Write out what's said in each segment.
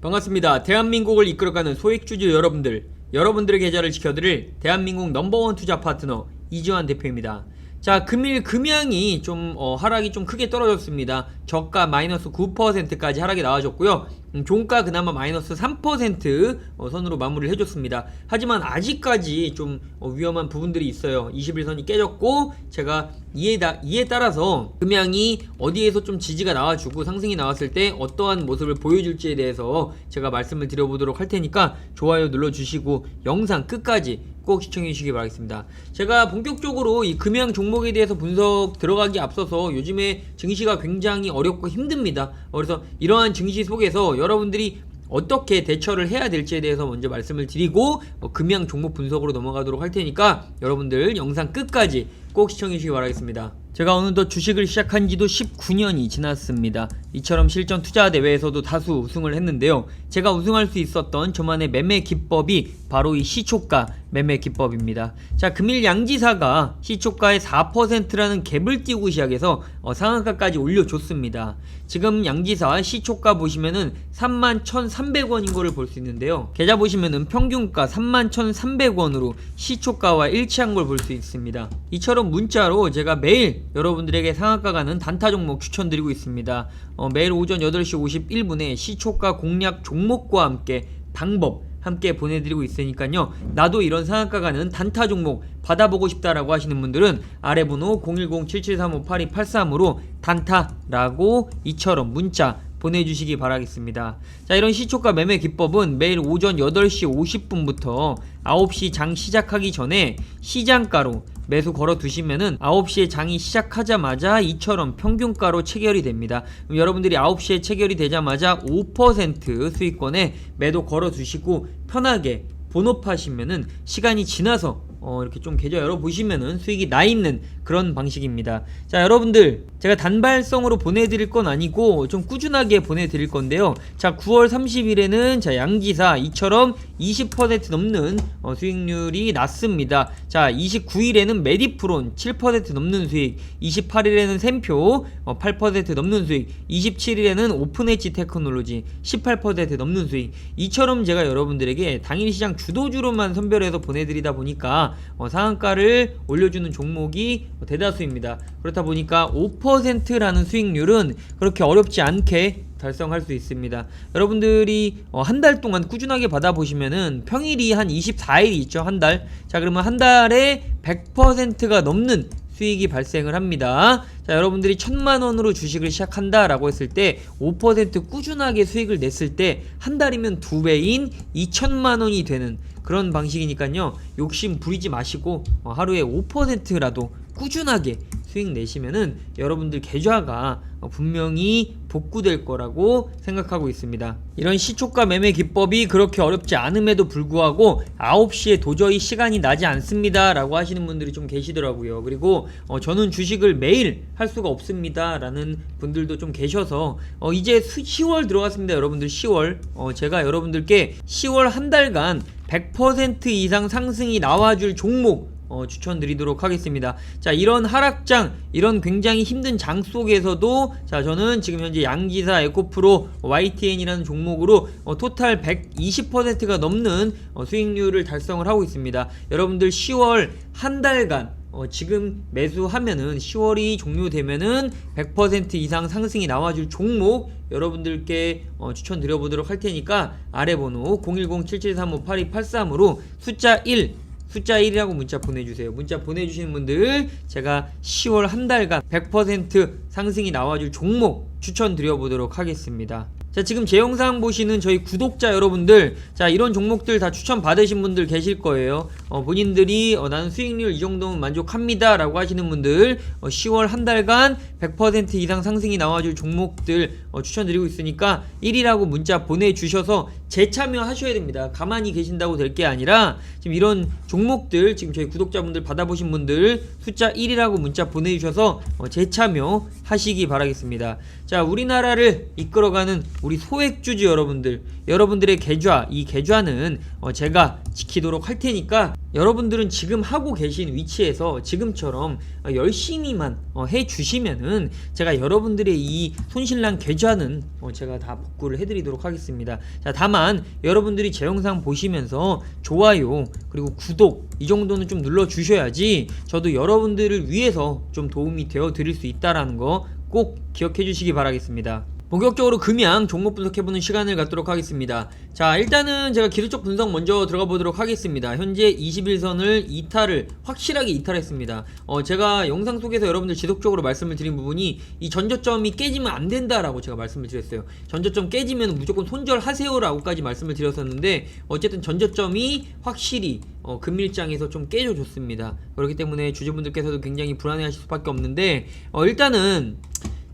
반갑습니다. 대한민국을 이끌어가는 소액주주 여러분들, 여러분들의 계좌를 지켜드릴 대한민국 넘버원 투자 파트너 이주환 대표입니다. 자, 금일 금양이 좀 어, 하락이 좀 크게 떨어졌습니다. 저가 마이너스 9%까지 하락이 나와줬고요. 음, 종가 그나마 마이너스 3% 어, 선으로 마무리를 해줬습니다. 하지만 아직까지 좀 어, 위험한 부분들이 있어요. 21선이 깨졌고 제가 이에, 다, 이에 따라서 금양이 어디에서 좀 지지가 나와주고 상승이 나왔을 때 어떠한 모습을 보여줄지에 대해서 제가 말씀을 드려보도록 할 테니까 좋아요 눌러주시고 영상 끝까지 꼭 시청해 주시기 바라겠습니다. 제가 본격적으로 이 금양 종목에 대해서 분석 들어가기 앞서서 요즘에 증시가 굉장히 어렵고 힘듭니다. 어, 그래서 이러한 증시 속에서 여러분들이 어떻게 대처를 해야 될지에 대해서 먼저 말씀을 드리고 어, 금양 종목 분석으로 넘어가도록 할 테니까 여러분들 영상 끝까지 꼭 시청해 주시기 바라겠습니다. 제가 어느덧 주식을 시작한 지도 19년이 지났습니다. 이처럼 실전 투자 대회에서도 다수 우승을 했는데요. 제가 우승할 수 있었던 저만의 매매 기법이 바로 이 시초가 매매 기법입니다. 자, 금일 양지사가 시초가의 4%라는 갭을 띄우고 시작해서 어, 상한가까지 올려줬습니다. 지금 양지사 시초가 보시면은 31,300원인 거를 볼 수 있는데요. 계좌 보시면은 평균가 31,300원으로 시초가와 일치한 걸 볼 수 있습니다. 이처럼 문자로 제가 매일 여러분들에게 상한가 가는 단타 종목 추천드리고 있습니다. 어, 매일 오전 8시 51분에 시초가 공략 종목과 함께 방법 함께 보내드리고 있으니까요. 나도 이런 상한가 가는 단타 종목 받아보고 싶다라고 하시는 분들은 아래 번호 010-7735-8283으로 단타라고 이처럼 문자 보내주시기 바라겠습니다. 자, 이런 시초가 매매 기법은 매일 오전 8시 50분부터 9시 장 시작하기 전에 시장가로 매수 걸어 두시면은 9시에 장이 시작하자마자 이처럼 평균가로 체결이 됩니다. 그럼 여러분들이 9시에 체결이 되자마자 5% 수익권에 매도 걸어 두시고 편하게 본업하시면은 시간이 지나서 어, 이렇게 좀 계좌 열어보시면은 수익이 나 있는 그런 방식입니다. 자, 여러분들, 제가 단발성으로 보내드릴 건 아니고 좀 꾸준하게 보내드릴 건데요. 자, 9월 30일에는 자, 양기사 이처럼 20% 넘는 어, 수익률이 났습니다. 자, 29일에는 메디프론 7% 넘는 수익, 28일에는 샘표 어, 8% 넘는 수익, 27일에는 오픈엣지 테크놀로지 18% 넘는 수익. 이처럼 제가 여러분들에게 당일 시장 주도주로만 선별해서 보내드리다 보니까 어, 상한가를 올려주는 종목이 대다수입니다. 그렇다 보니까 5%라는 수익률은 그렇게 어렵지 않게 달성할 수 있습니다. 여러분들이 어, 한 달 동안 꾸준하게 받아보시면은 평일이 한 24일이 있죠. 한 달. 자, 그러면 한 달에 100%가 넘는 수익이 발생을 합니다. 자, 여러분들이 천만 원으로 주식을 시작한다라고 했을 때 5% 꾸준하게 수익을 냈을 때 한 달이면 두 배인 2천만 원이 되는 그런 방식이니까요. 욕심 부리지 마시고 어, 하루에 5%라도 꾸준하게 수익 내시면은 여러분들 계좌가 어, 분명히 복구될 거라고 생각하고 있습니다. 이런 시초가 매매 기법이 그렇게 어렵지 않음에도 불구하고 9시에 도저히 시간이 나지 않습니다. 라고 하시는 분들이 좀 계시더라고요. 그리고 어, 저는 주식을 매일 할 수가 없습니다. 라는 분들도 좀 계셔서 어, 이제 수, 10월 들어갔습니다. 여러분들 10월. 어, 제가 여러분들께 10월 한 달간 100% 이상 상승이 나와줄 종목 어, 추천드리도록 하겠습니다. 자, 이런 하락장, 이런 굉장히 힘든 장 속에서도 자, 저는 지금 현재 양기사 에코프로 YTN이라는 종목으로 어, 토탈 120%가 넘는 어, 수익률을 달성을 하고 있습니다. 여러분들 10월 한 달간 어, 지금 매수하면은 10월이 종료되면은 100% 이상 상승이 나와줄 종목 여러분들께 어, 추천드려보도록 할 테니까 아래 번호 010-7735-8283으로 숫자 1 숫자 1이라고 문자 보내주세요. 문자 보내주시는 분들 제가 10월 한 달간 100% 상승이 나와줄 종목 추천드려보도록 하겠습니다. 자 지금 제 영상 보시는 저희 구독자 여러분들 자 이런 종목들 다 추천 받으신 분들 계실 거예요. 어, 본인들이 어, 나는 수익률 이 정도면 만족합니다 라고 하시는 분들 어, 10월 한 달간 100% 이상 상승이 나와줄 종목들 어, 추천드리고 있으니까 1이라고 문자 보내주셔서 재참여 하셔야 됩니다. 가만히 계신다고 될 게 아니라 지금 이런 종목들 지금 저희 구독자분들 받아보신 분들 숫자 1이라고 문자 보내주셔서 어, 재참여 하시기 바라겠습니다. 자 우리나라를 이끌어가는 소액주주 여러분들 여러분들의 계좌 이 계좌는 어, 제가 지키도록 할 테니까 여러분들은 지금 하고 계신 위치에서 지금처럼 어, 열심히만 어, 해 주시면은 제가 여러분들의 이 손실난 계좌는 어, 제가 다 복구를 해드리도록 하겠습니다. 자 다만 여러분들이 제 영상 보시면서 좋아요 그리고 구독 이 정도는 좀 눌러 주셔야지 저도 여러분들을 위해서 좀 도움이 되어 드릴 수 있다라는 거 꼭 기억해 주시기 바라겠습니다. 본격적으로 금양 종목 분석해보는 시간을 갖도록 하겠습니다. 자, 일단은 제가 기술 적 분석 먼저 들어가 보도록 하겠습니다. 현재 21선을 이탈을, 확실하게 이탈했습니다. 어, 제가 영상 속에서 여러분들 지속적으로 말씀을 드린 부분이 이 전저점이 깨지면 안 된다라고 제가 말씀을 드렸어요. 전저점 깨지면 무조건 손절하세요라고까지 말씀을 드렸었는데, 어쨌든 전저점이 확실히 어, 금일장에서 좀 깨져줬습니다. 그렇기 때문에 주주분들께서도 굉장히 불안해하실 수밖에 없는데, 어, 일단은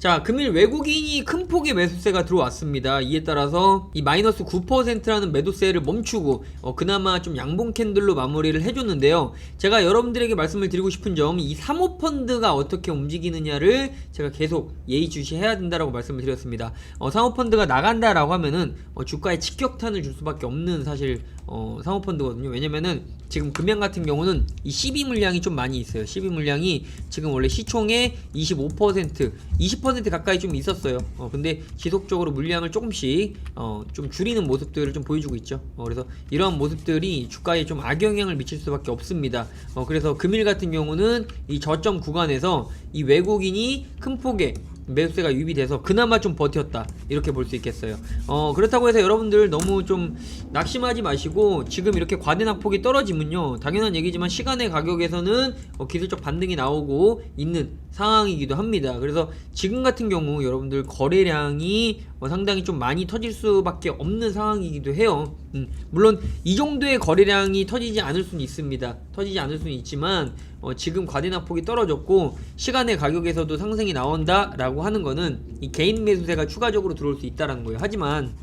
자, 금일 외국인이 큰 폭의 매수세가 들어왔습니다. 이에 따라서 이 마이너스 9%라는 매도세를 멈추고 어, 그나마 좀 양봉 캔들로 마무리를 해줬는데요. 제가 여러분들에게 말씀을 드리고 싶은 점, 이 사모펀드가 어떻게 움직이느냐를 제가 계속 예의주시해야 된다라고 말씀을 드렸습니다. 어, 사모펀드가 나간다라고 하면은 어, 주가에 직격탄을 줄 수밖에 없는 사실 어, 사모펀드거든요. 왜냐면은 지금 금양 같은 경우는 이 12 물량이 좀 많이 있어요. 12 물량이 지금 원래 시총의 25% 20% 가까이 좀 있었어요. 어, 근데 지속적으로 물량을 조금씩 어, 좀 줄이는 모습들을 좀 보여주고 있죠. 어, 그래서 이러한 모습들이 주가에 좀 악영향을 미칠 수밖에 없습니다. 어, 그래서 금일 같은 경우는 이 저점 구간에서 이 외국인이 큰 폭의 매수세가 유입이 돼서 그나마 좀 버텼다. 이렇게 볼 수 있겠어요. 어 그렇다고 해서 여러분들 너무 좀 낙심하지 마시고 지금 이렇게 과대낙폭이 떨어지면요. 당연한 얘기지만 시간의 가격에서는 어, 기술적 반등이 나오고 있는 상황이기도 합니다. 그래서 지금 같은 경우 여러분들 거래량이 어, 상당히 좀 많이 터질 수밖에 없는 상황이기도 해요. 음, 물론 이 정도의 거래량이 터지지 않을 수는 있습니다 터지지 않을 수는 있지만 어, 지금 과대낙폭이 떨어졌고 시간의 가격에서도 상승이 나온다라고 하는 거는 이 개인 매수세가 추가적으로 들어올 수 있다라는 거예요. 하지만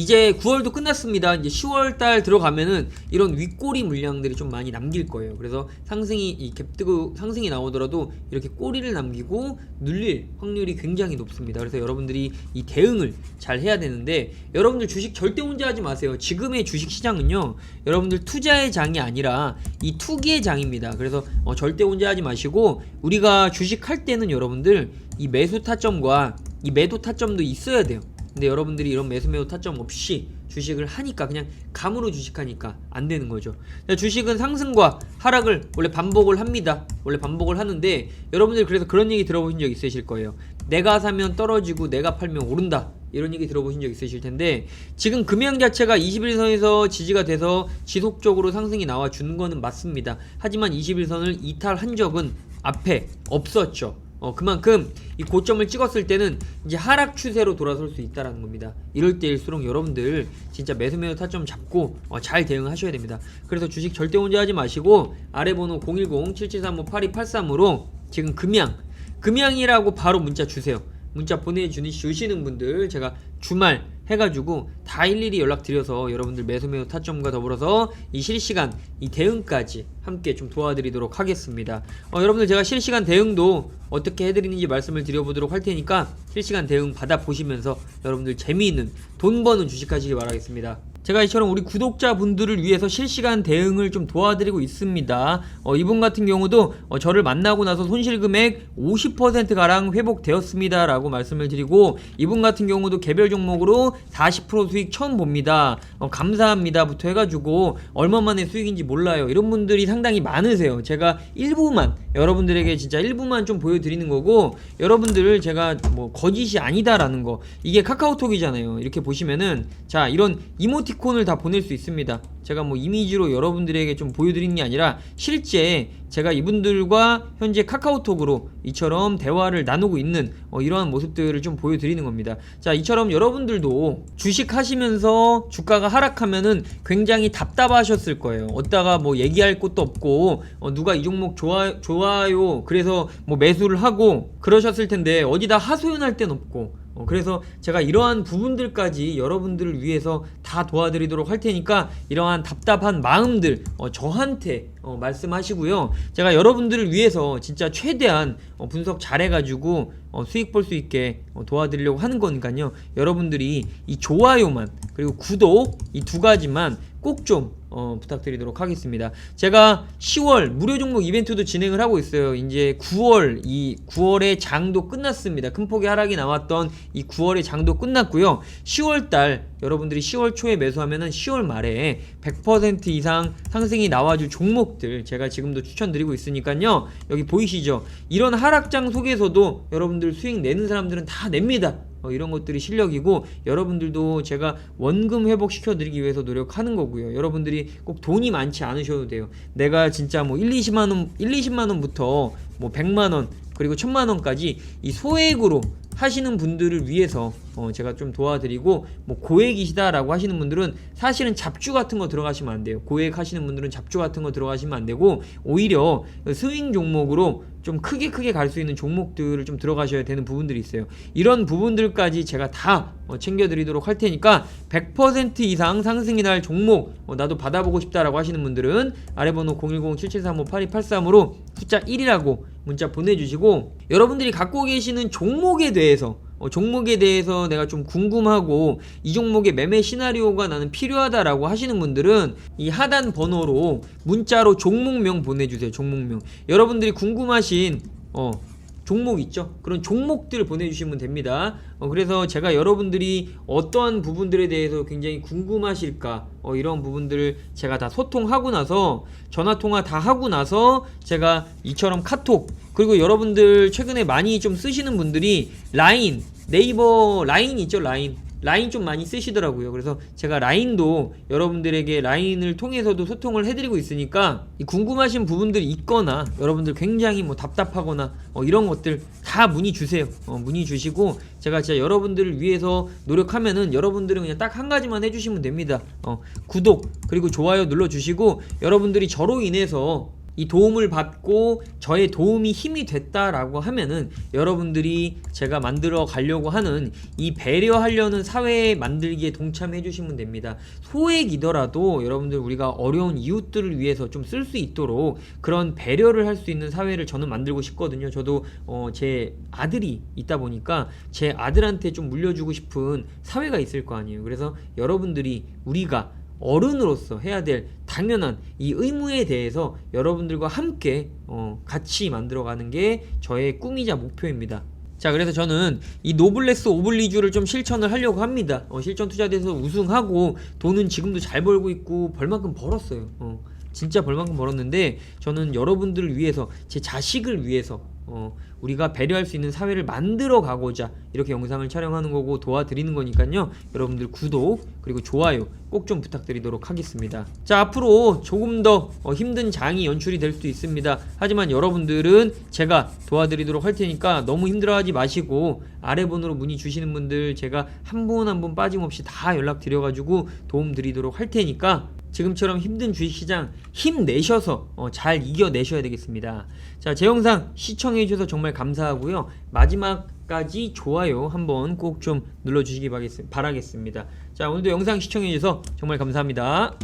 이제 9월도 끝났습니다. 이제 10월 달 들어가면은 이런 윗꼬리 물량들이 좀 많이 남길 거예요. 그래서 상승이 이 갭뜨고 상승이 나오더라도 이렇게 꼬리를 남기고 눌릴 확률이 굉장히 높습니다. 그래서 여러분들이 이 대응을 잘 해야 되는데 여러분들 주식 절대 혼자 하지 마세요. 지금의 주식 시장은요. 여러분들 투자의 장이 아니라 이 투기의 장입니다. 그래서 어, 절대 혼자 하지 마시고 우리가 주식 할 때는 여러분들 이 매수 타점과 이 매도 타점도 있어야 돼요. 근데 여러분들이 이런 매수 매도 타점 없이 주식을 하니까 그냥 감으로 주식하니까 안 되는 거죠. 자, 주식은 상승과 하락을 원래 반복을 합니다. 원래 반복을 하는데 여러분들 그래서 그런 얘기 들어보신 적 있으실 거예요. 내가 사면 떨어지고 내가 팔면 오른다. 이런 얘기 들어보신 적 있으실 텐데 지금 금양 자체가 21선에서 지지가 돼서 지속적으로 상승이 나와 주는 거는 맞습니다. 하지만 21선을 이탈한 적은 앞에 없었죠. 어, 그만큼 이 고점을 찍었을 때는 이제 하락 추세로 돌아설 수 있다라는 겁니다. 이럴 때일수록 여러분들 진짜 매수 매도 타점 잡고 어, 잘 대응하셔야 됩니다. 그래서 주식 절대 혼자 하지 마시고 아래 번호 010-7735-8283으로 지금 금양 금양이라고 바로 문자 주세요. 문자 보내주시는 분들 제가 주말 해가지고 다 일일이 연락드려서 여러분들 매수 매도 타점과 더불어서 이 실시간 이 대응까지 함께 좀 도와드리도록 하겠습니다. 어, 여러분들 제가 실시간 대응도 어떻게 해드리는지 말씀을 드려보도록 할 테니까 실시간 대응 받아보시면서 여러분들 재미있는 돈 버는 주식 하시기 바라겠습니다. 제가 이처럼 우리 구독자분들을 위해서 실시간 대응을 좀 도와드리고 있습니다. 어, 이분 같은 경우도 어, 저를 만나고 나서 손실 금액 50%가량 회복되었습니다. 라고 말씀을 드리고 이분 같은 경우도 개별 종목으로 40% 수익 처음 봅니다. 어, 감사합니다부터 해가지고 얼마 만에 수익인지 몰라요. 이런 분들이 상당히 많으세요. 제가 일부만 여러분들에게 진짜 일부만 좀 보여드리는 거고 여러분들을 제가 뭐 거짓이 아니다라는 거 이게 카카오톡이잖아요. 이렇게 보시면은 자 이런 이모티 콘을 다 보낼 수 있습니다. 제가 뭐 이미지로 여러분들에게 좀 보여드리는 게 아니라 실제 제가 이분들과 현재 카카오톡으로 이처럼 대화를 나누고 있는 어, 이러한 모습들을 좀 보여드리는 겁니다. 자, 이처럼 여러분들도 주식 하시면서 주가가 하락하면은 굉장히 답답하셨을 거예요. 어디다가 뭐 얘기할 것도 없고 어, 누가 이 종목 좋아 좋아요. 그래서 뭐 매수를 하고 그러셨을 텐데 어디다 하소연할 땐 없고 어, 그래서 제가 이러한 부분들까지 여러분들을 위해서 다 도와드리도록 할 테니까 이러한 답답한 마음들 어, 저한테 어, 말씀하시고요. 제가 여러분들을 위해서 진짜 최대한 어, 분석 잘해가지고 어, 수익 볼 수 있게 어, 도와드리려고 하는 거니까요. 여러분들이 이 좋아요만 그리고 구독 이 두 가지만 꼭좀 어, 부탁드리도록 하겠습니다. 제가 10월 무료 종목 이벤트도 진행을 하고 있어요. 이제 9월 이 9월의 장도 끝났습니다. 큰 폭의 하락이 나왔던 이 9월의 장도 끝났고요. 10월 달 여러분들이 10월 초에 매수하면은 10월 말에 100% 이상 상승이 나와줄 종목들 제가 지금도 추천드리고 있으니까요. 여기 보이시죠? 이런 하락장 속에서도 여러분들 수익 내는 사람들은 다 냅니다. 어, 이런 것들이 실력이고 여러분들도 제가 원금 회복 시켜 드리기 위해서 노력하는 거고요. 여러분들이 꼭 돈이 많지 않으셔도 돼요. 내가 진짜 뭐 1, 20만 원, 1, 20만 원부터 뭐 100만 원 그리고 1000만 원까지 이 소액으로 하시는 분들을 위해서 어 제가 좀 도와드리고 뭐 고액이시다라고 하시는 분들은 사실은 잡주 같은 거 들어가시면 안 돼요. 고액 하시는 분들은 잡주 같은 거 들어가시면 안 되고 오히려 스윙 종목으로 좀 크게 크게 갈 수 있는 종목들을 좀 들어가셔야 되는 부분들이 있어요. 이런 부분들까지 제가 다 어, 챙겨드리도록 할 테니까 100% 이상 상승이 날 종목 어, 나도 받아보고 싶다라고 하시는 분들은 아래 번호 010-7735-8283으로 숫자 1이라고 문자 보내주시고 여러분들이 갖고 계시는 종목에 대해 서 어, 종목에 대해서 내가 좀 궁금하고 이 종목의 매매 시나리오가 나는 필요하다라고 하시는 분들은 이 하단 번호로 문자로 종목명 보내주세요. 종목명. 여러분들이 궁금하신 어, 종목 있죠? 그런 종목들 보내주시면 됩니다. 어, 그래서 제가 여러분들이 어떠한 부분들에 대해서 굉장히 궁금하실까 어, 이런 부분들을 제가 다 소통하고 나서 전화 통화 다 하고 나서 제가 이처럼 카톡 그리고 여러분들 최근에 많이 좀 쓰시는 분들이 라인 네이버 라인 있죠 라인 라인 좀 많이 쓰시더라고요. 그래서 제가 라인도 여러분들에게 라인을 통해서도 소통을 해드리고 있으니까 이 궁금하신 부분들이 있거나 여러분들 굉장히 뭐 답답하거나 어, 이런 것들 다 문의 주세요. 어, 문의 주시고 제가 진짜 여러분들을 위해서 노력하면은 여러분들은 그냥 딱 한 가지만 해주시면 됩니다. 어, 구독 그리고 좋아요 눌러주시고 여러분들이 저로 인해서 이 도움을 받고 저의 도움이 힘이 됐다라고 하면은 여러분들이 제가 만들어 가려고 하는 이 배려하려는 사회 만들기에 동참해 주시면 됩니다. 소액이더라도 여러분들 우리가 어려운 이웃들을 위해서 좀 쓸 수 있도록 그런 배려를 할 수 있는 사회를 저는 만들고 싶거든요. 저도 어, 제 아들이 있다 보니까 제 아들한테 좀 물려주고 싶은 사회가 있을 거 아니에요. 그래서 여러분들이 우리가 어른으로서 해야 될 당연한 이 의무에 대해서 여러분들과 함께 어, 같이 만들어가는 게 저의 꿈이자 목표입니다. 자, 그래서 저는 이 노블레스 오블리주를 좀 실천을 하려고 합니다. 어, 실전 투자돼서 우승하고 돈은 지금도 잘 벌고 있고 벌만큼 벌었어요. 어, 진짜 벌만큼 벌었는데 저는 여러분들을 위해서 제 자식을 위해서 어, 우리가 배려할 수 있는 사회를 만들어 가고자 이렇게 영상을 촬영하는 거고 도와드리는 거니까요. 여러분들 구독 그리고 좋아요 꼭 좀 부탁드리도록 하겠습니다. 자 앞으로 조금 더 어, 힘든 장이 연출이 될 수도 있습니다. 하지만 여러분들은 제가 도와드리도록 할 테니까 너무 힘들어하지 마시고 아래 번호로 문의 주시는 분들 제가 한 분 한 분 빠짐없이 다 연락 드려가지고 도움 드리도록 할 테니까 지금처럼 힘든 주식시장 힘내셔서 어, 잘 이겨내셔야 되겠습니다. 자, 제 영상 시청해주셔서 정말 감사하고요. 마지막까지 좋아요 한번 꼭 좀 눌러주시기 바라겠- 바라겠습니다. 자, 오늘도 영상 시청해주셔서 정말 감사합니다.